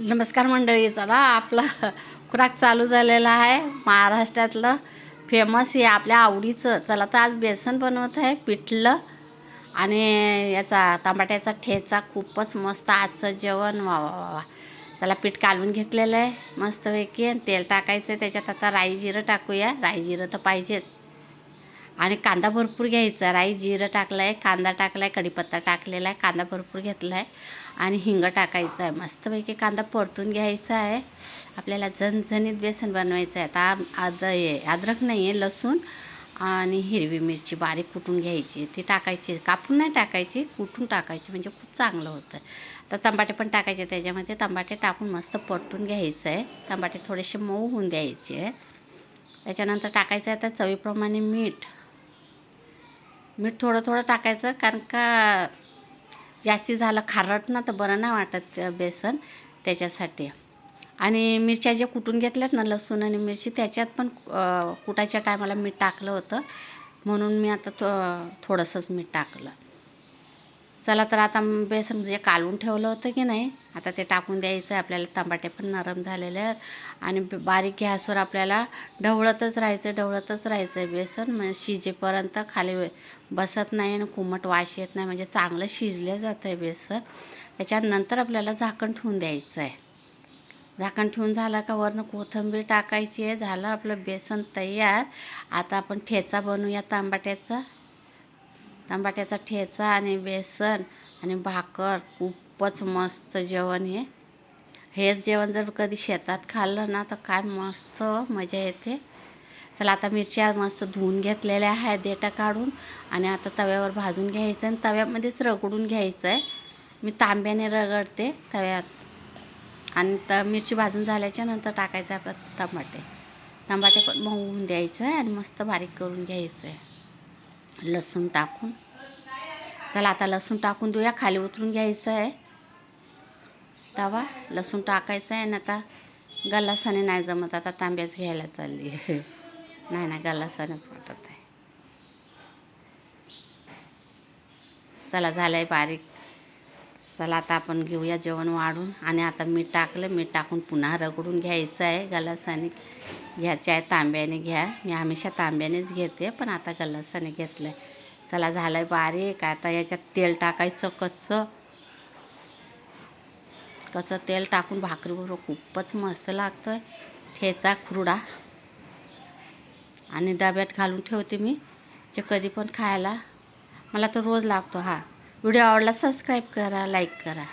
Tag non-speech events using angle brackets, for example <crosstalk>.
नमस्कार मंडळी चला आपला खुराक चालू झालेला आहे. महाराष्ट्रातलं फेमस हे आपल्या आवडीचं. चला तर आज बेसन बनवत आहे पिठलं. आणि याचा टमाट्याचा ठेचा खूपच मस्त आजचं जेवण. वा वा वा वा. चला पीठ कालवून घेतलेलं आहे मस्तपैकी. आणि तेल टाकायचं आहे त्याच्यात आता राई जिरं टाकूया. राई जिरं तर पाहिजेच. आणि कांदा भरपूर घ्यायचा. राई जिरं टाकलं आहे कांदा टाकला आहे कढीपत्ता टाकलेला आहे कांदा भरपूर घेतला आहे आणि हिंग टाकायचं आहे. मस्तपैकी कांदा परतून घ्यायचा आहे. आपल्याला झणझणीत बेसन बनवायचं आहे. आता आद अद्रक नाही आहे लसूण आणि हिरवी मिरची बारीक कुटून घ्यायची. ती टाकायची कापून नाही टाकायची कुटून टाकायची म्हणजे खूप चांगलं होतं. तर तंबाटे पण टाकायचे त्याच्यामध्ये तंबाटे टाकून मस्त परतून घ्यायचं आहे. तंबाटे थोडेसे मऊ होऊन द्यायचे आहेत. त्याच्यानंतर टाकायचं आहे आता चवीप्रमाणे मीठ. मीठ थोडं थोडं टाकायचं कारण का जास्ती झालं खारट ना तर बरं नाही वाटत बेसन त्याच्यासाठी. आणि मिरच्या ज्या कुटून घेतल्यात ना लसूण आणि मिरची त्याच्यात पण कुटायच्या टायमाला मीठ टाकलं होतं. म्हणून मी आता थो थोडंसंच मीठ टाकलं. चला तर आता बेसन जे कालवून ठेवलं होतं की नाही आता ते टाकून द्यायचं आहे. आपल्याला तंबाटे पण नरम झालेले आहेत. आणि बारीक गॅसवर आपल्याला ढवळतच राहायचं ढवळतच राहायचं आहे बेसन. म्हणजे शिजेपर्यंत खाली बसत नाही आणि कुमट वाश येत नाही. म्हणजे चांगलं शिजलं जातं आहे बेसन. त्याच्यानंतर आपल्याला झाकण ठेवून द्यायचं आहे. झाकण ठेवून झालं का वरनं कोथिंबीर टाकायची आहे. झालं आपलं बेसन तयार. आता आपण ठेचा बनवूया तांबाट्याचा. तांबाट्याचा ठेचा आणि बेसन आणि भाकर खूपच मस्त जेवण हे. हेच जेवण जर कधी शेतात खाल्लं ना तर काय मस्त मजा येते. चला आता मिरच्या मस्त धुवून घेतलेल्या आहे देटा काढून आणि आता तव्यावर भाजून घ्यायचं आणि तव्यामध्येच रगडून घ्यायचं आहे मी तांब्याने रगडते तव्यात. आणि त मिरची भाजून झाल्याच्यानंतर टाकायचं आपलं टमाटे टमाटे पण मऊ होऊन द्यायचं आहे आणि मस्त बारीक करून घ्यायचं आहे लसूण टाकून. चला आता लसूण टाकून देऊया. खाली उतरून घ्यायचं आहे. तवा लसूण टाकायचं आहे आणि आता गल्लासाने नाही जमत. आता तांब्याच घ्यायला चालली आहे <laughs> नाही नाही गल्लासानेच वाटत आहे. चला झालं आहे बारीक. चला आता आपण घेऊया जेवण वाढून. आणि आता मीठ टाकलं. मीठ टाकून पुन्हा रगडून घ्यायचं आहे गलासाने. घ्यायचे आहे तांब्याने घ्या. मी हमेशा तांब्यानेच घेते पण आता गलासाने घेतलं आहे चला झालं आहे बारीक आता याच्यात तेल टाकायचं कच्चं. कच्चं तेल टाकून भाकरीबरोबर खूपच मस्त लागतं आहे ठेचा खुरडा. आणि डब्यात घालून ठेवते मी जे कधी पण खायला. मला तर रोज लागतो हा. व्हिडिओ आवडला सबस्क्राईब करा लाईक करा.